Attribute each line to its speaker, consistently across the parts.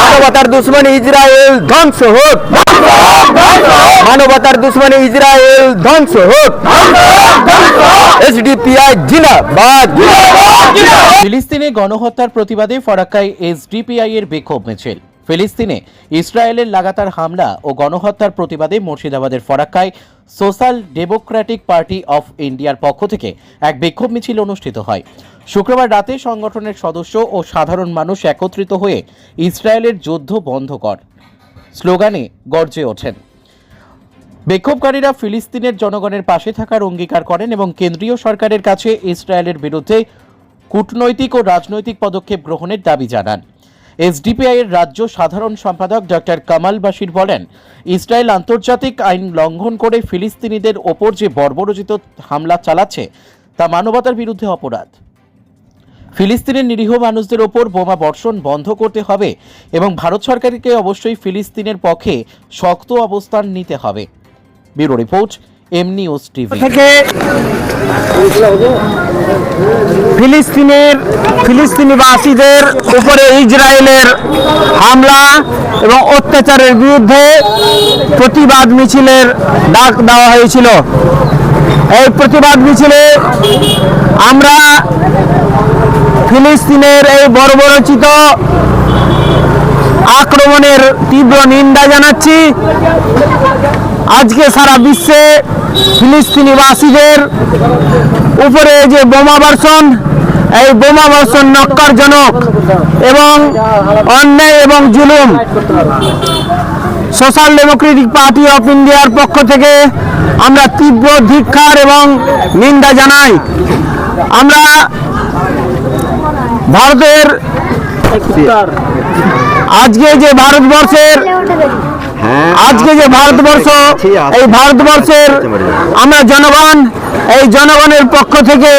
Speaker 1: মানবতার দুশ্মন ইসরায়েল ধ্বংস হোক। মানবতার দুশ্মন ইসরায়েল ধ্বংস হোক। এসডিপিআই জিনাবাদ
Speaker 2: ফিলিস্তিনে গণহত্যার প্রতিবাদে ফরাক্কায় এসডিপিআই এর বিক্ষোভ মিছিল। ফিলিস্তিনে ইসরায়েলের লাগাতার হামলা ও গণহত্যার প্রতিবাদে মুর্শিদাবাদের ফরাক্কায় সোশ্যাল ডেমোক্র্যাটিক পার্টি অফ ইন্ডিয়ার পক্ষ থেকে এক বিক্ষোভ মিছিল অনুষ্ঠিত হয়। শুক্রবার রাতে সংগঠনের সদস্য ও সাধারণ মানুষ একত্রিত হয়ে ইসরায়েলের যুদ্ধ বন্ধ কর স্লোগানে গর্জে ওঠেন। বিক্ষোভকারীরা ফিলিস্তিনের জনগণের পাশে থাকার অঙ্গীকার করেন এবং কেন্দ্রীয় সরকারের কাছে ইসরায়েলের বিরুদ্ধে কূটনৈতিক ও রাজনৈতিক পদক্ষেপ গ্রহণের দাবি জানান। এসডিপিআই এর রাজ্য সাধারণ সম্পাদক ডক্টর কামাল বাশির বলেন, ইসরায়েল আন্তর্জাতিক আইন লঙ্ঘন করে ফিলিস্তিনিদের ওপর যে বর্বরোচিত হামলা চালাচ্ছে, তা মানবতার বিরুদ্ধে অপরাধ। ফিলিস্তিনের নিরীহ মানুষদের ওপর বোমা বর্ষণ বন্ধ করতে হবে এবং ভারত সরকারকে অবশ্যই ফিলিস্তিনের পক্ষে শক্ত অবস্থান নিতে হবে। Bureau report, M news TV.
Speaker 1: ফিলিস্তিনের ফিলিস্তিনিবাসীদের উপরে ইসরায়েলের হামলা এবং অত্যাচারের বিরুদ্ধে প্রতিবাদ মিছিলের ডাক দেওয়া হয়েছিল। এই প্রতিবাদ মিছিলে আমরা ফিলিস্তিনের এই বর্বরচিত আক্রমণের তীব্র নিন্দা জানাচ্ছি। আজকে সারা বিশ্বে ফিলিস্তিনিবাসীদের উপরে যে বোমা বর্ষণ, এই বোমা বর্ষণ নক্কারজনক এবং অন্যায় এবং জুলুম সোশ্যাল ডেমোক্রেটিক পার্টি অফ ইন্ডিয়ার পক্ষ থেকে আমরা তীব্র ধিক্ষার এবং নিন্দা জানাই। আমরা ভারতের আজকে যে ভারতবর্ষের আজকে যে ভারতবর্ষ এই ভারতবর্ষের আমরা জনগণ এই জনগণের পক্ষ থেকে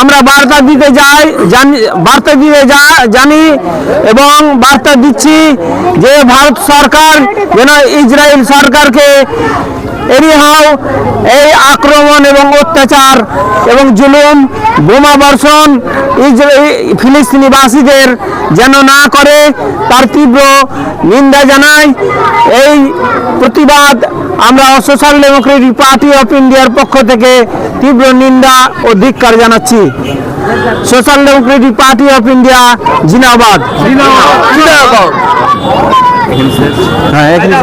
Speaker 1: আমরা বার্তা দিতে যাই জানি বার্তা দিতে যা জানি এবং বার্তা দিচ্ছি যে ভারত সরকার যেন ইসরায়েল সরকারকে এনিহাও এই আক্রমণ এবং অত্যাচার এবং জুলুম বোমা বর্ষণ ফিলিস্তিনিবাসীদের যেন না করে তার তীব্র নিন্দা জানাই। এই প্রতিবাদ আমরা সোশ্যাল ডেমোক্রেটিক পার্টি অফ ইন্ডিয়ার পক্ষ থেকে তীব্র নিন্দা ও ধিক্কার জানাচ্ছি। Social democratic party of India জিনাবাদ জিন্দাবাদ। হ্যাঁ এখানে।